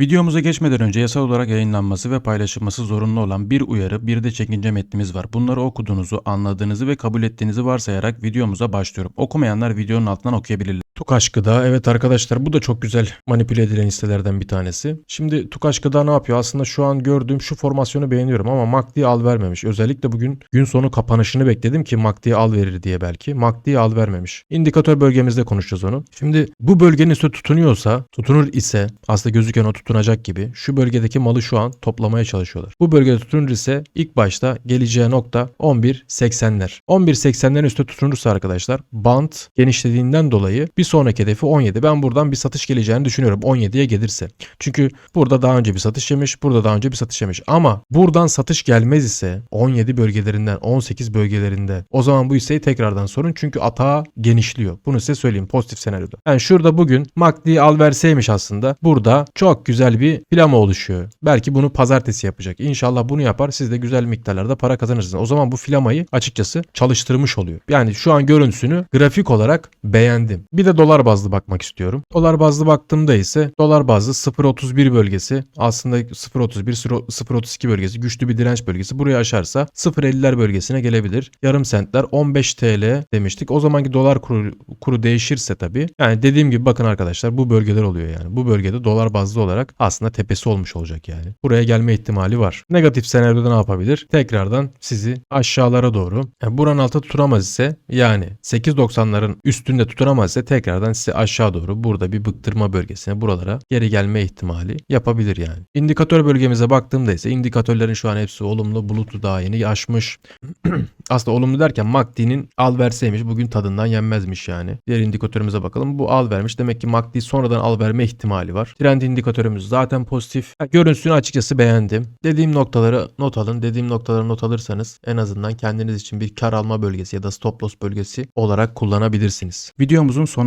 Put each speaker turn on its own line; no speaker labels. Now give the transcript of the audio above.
Videomuza geçmeden önce yasal olarak yayınlanması ve paylaşılması zorunlu olan bir uyarı bir de çekince metnimiz var. Bunları okuduğunuzu, anladığınızı ve kabul ettiğinizi varsayarak videomuza başlıyorum. Okumayanlar videonun altından okuyabilirler. Tukaş Gıda evet arkadaşlar bu da çok güzel manipüle edilen sitelerden bir tanesi. Şimdi Tukaş Gıda ne yapıyor? Aslında şu an gördüğüm şu formasyonu beğeniyorum ama MACD'yi al vermemiş. Özellikle bugün gün sonu kapanışını bekledim ki MACD'yi al verir diye belki. MACD'yi al vermemiş. İndikatör bölgemizde konuşacağız onu. Şimdi bu bölgenin üstü tutunuyorsa, tutunur ise aslında gözüken o tutunacak gibi şu bölgedeki malı şu an toplamaya çalışıyorlar. Bu bölgede tutunur ise ilk başta geleceği nokta 11.80'ler. 11.80'lerin üstü tutunursa arkadaşlar band genişlediğinden dolayı bir sonraki hedefi 17. Ben buradan bir satış geleceğini düşünüyorum 17'ye gelirse. Çünkü burada daha önce bir satış yemiş, burada daha önce bir satış yemiş. Ama buradan satış gelmez ise 17 bölgelerinden 18 bölgelerinde o zaman bu hisseyi tekrardan sorun. Çünkü atağı genişliyor. Bunu size söyleyeyim pozitif senaryoda. Yani şurada bugün MACD'yi al verseymiş aslında burada çok güzel bir plama oluşuyor. Belki bunu pazartesi yapacak. İnşallah bunu yapar. Siz de güzel miktarlarda para kazanırsınız. O zaman bu filamayı açıkçası çalıştırmış oluyor. Yani şu an görüntüsünü grafik olarak beğendim. Bir de dolar bazlı bakmak istiyorum. Dolar bazlı baktığımda ise dolar bazlı 0.31 bölgesi aslında 0.31 0.32 bölgesi güçlü bir direnç bölgesi. Burayı aşarsa 0.50'ler bölgesine gelebilir. Yarım sentler 15 TL demiştik. O zamanki dolar kuru, kuru değişirse tabii. Yani dediğim gibi bakın arkadaşlar bu bölgeler oluyor yani. Bu bölgede dolar bazlı olarak aslında tepesi olmuş olacak yani. Buraya gelme ihtimali var. Negatif senaryoda ne yapabilir? Tekrardan sizi aşağılara doğru. Yani buranın altı tutunamaz ise yani 8.90'ların üstünde tutunamaz ise tekrardan sizi aşağı doğru burada bir bıktırma bölgesine buralara geri gelme ihtimali yapabilir yani. İndikatör bölgemize baktığımda ise indikatörlerin şu an hepsi olumlu. Bulutu daha yeni aşmış. Aslında olumlu derken MACD'nin al verseymiş bugün tadından yenmezmiş yani. Diğer indikatörümüze bakalım. Bu al vermiş. Demek ki MACD sonradan al verme ihtimali var. Trend indikatörümüz zaten pozitif. Ha, Görüntüsünü açıkçası beğendim. Dediğim noktaları not alın. Dediğim noktaları not alırsanız en azından kendiniz için bir kar alma bölgesi ya da stop loss bölgesi olarak kullanabilirsiniz. Videomuzun